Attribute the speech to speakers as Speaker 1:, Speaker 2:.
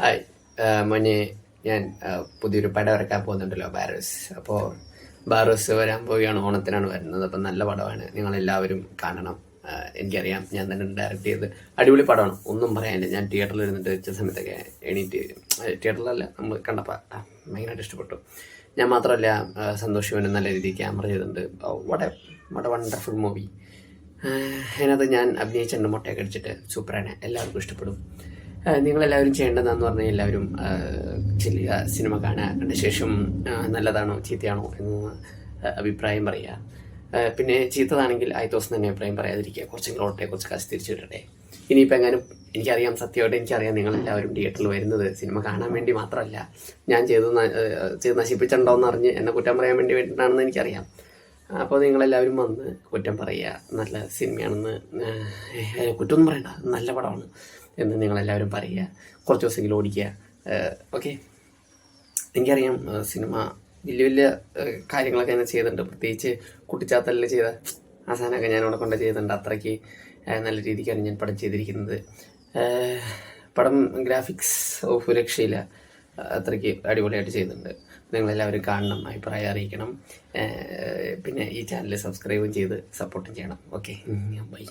Speaker 1: Hi ആ, മോനെ ഞാൻ പുതിയൊരു പടം ഇറക്കാൻ പോകുന്നുണ്ടല്ലോ ബാരോസ്. അപ്പോൾ ബാരോസ് വരാൻ പോവുകയാണ് ഓണത്തിനാണ് വരുന്നത്. അപ്പം നല്ല പടമാണ്. നിങ്ങളെല്ലാവരും കാണണം. ആ, എനിക്കറിയാം ഞാൻ തന്നെ ഡയറക്റ്റ് ചെയ്ത് അടിപൊളി പടമാണ്. ഒന്നും പറയാനില്ല. ഞാൻ തിയേറ്ററിൽ ഇരുന്നിട്ട് വെച്ച സമയത്തൊക്കെ എണീറ്റ് തിയേറ്ററിലല്ല നമ്മൾ കണ്ടപ്പോൾ ഭയങ്കരമായിട്ട് ഇഷ്ടപ്പെട്ടു. ഞാൻ മാത്രമല്ല സന്തോഷ് ശിവനും നല്ല രീതിയിൽ ക്യാമറ ചെയ്തിട്ടുണ്ട്. വട വട വണ്ടർഫുൾ മൂവി അതിനകത്ത് ഞാൻ അഭിനയിച്ചിട്ടുണ്ട് മുട്ടയൊക്കെ അടിച്ചിട്ട് സൂപ്പറാണ് എല്ലാവർക്കും ഇഷ്ടപ്പെടും. നിങ്ങളെല്ലാവരും ചെയ്യേണ്ടതെന്ന് പറഞ്ഞാൽ എല്ലാവരും സിനിമ കാണുക കണ്ട ശേഷം നല്ലതാണോ ചീത്തയാണോ എന്ന് അഭിപ്രായം പറയുക പിന്നെ ചീത്തതാണെങ്കിൽ ആയി ദിവസം തന്നെ അഭിപ്രായം പറയാതിരിക്കുക. കുറച്ചെങ്കിലും ഓട്ടെ കുറച്ച് കാശ് തിരിച്ചു വിടട്ടെ ഇനിയിപ്പോൾ എങ്ങാനും എനിക്കറിയാം സത്യമായിട്ട് എനിക്കറിയാം നിങ്ങളെല്ലാവരും തിയേറ്ററിൽ വരുന്നത്. സിനിമ കാണാൻ വേണ്ടി മാത്രമല്ല. ഞാൻ ചെയ്ത് ചെയ്ത് നശിപ്പിച്ചിട്ടുണ്ടോ നശിപ്പിച്ചിട്ടുണ്ടോയെന്ന് അറിഞ്ഞ് എന്നെ കുറ്റം പറയാൻ വേണ്ടി വേണ്ടിയിട്ടാണെന്ന് എനിക്കറിയാം. അപ്പോൾ നിങ്ങളെല്ലാവരും വന്ന് കുറ്റം പറയുക. നല്ല സിനിമയാണെന്ന് കുറ്റമൊന്നും പറയണ്ട. നല്ല പടമാണ്. എന്ന് നിങ്ങളെല്ലാവരും പറയുക. കുറച്ച് ദിവസമെങ്കിലും ഓടിക്കുക. ഓക്കെ എനിക്കറിയാം സിനിമ വലിയ വലിയ കാര്യങ്ങളൊക്കെ ഞാൻ ചെയ്തിട്ടുണ്ട്. പ്രത്യേകിച്ച് കുട്ടിച്ചാത്തലിൽ ചെയ്ത ആ സാധനമൊക്കെ അവിടെ കൊണ്ട് ചെയ്തിട്ടുണ്ട്. അത്രയ്ക്ക് നല്ല രീതിക്കാണ് ഞാൻ പടം ചെയ്തിരിക്കുന്നത്. പടം ഗ്രാഫിക്സ് ഓഫ് രക്ഷയില്ല അത്രയ്ക്ക് അടിപൊളിയായിട്ട് ചെയ്യുന്നുണ്ട് നിങ്ങളെല്ലാവരും കാണണം അഭിപ്രായം അറിയിക്കണം. പിന്നെ ഈ ചാനൽ സബ്സ്ക്രൈബും ചെയ്ത് സപ്പോർട്ടും ചെയ്യണം. Okay bye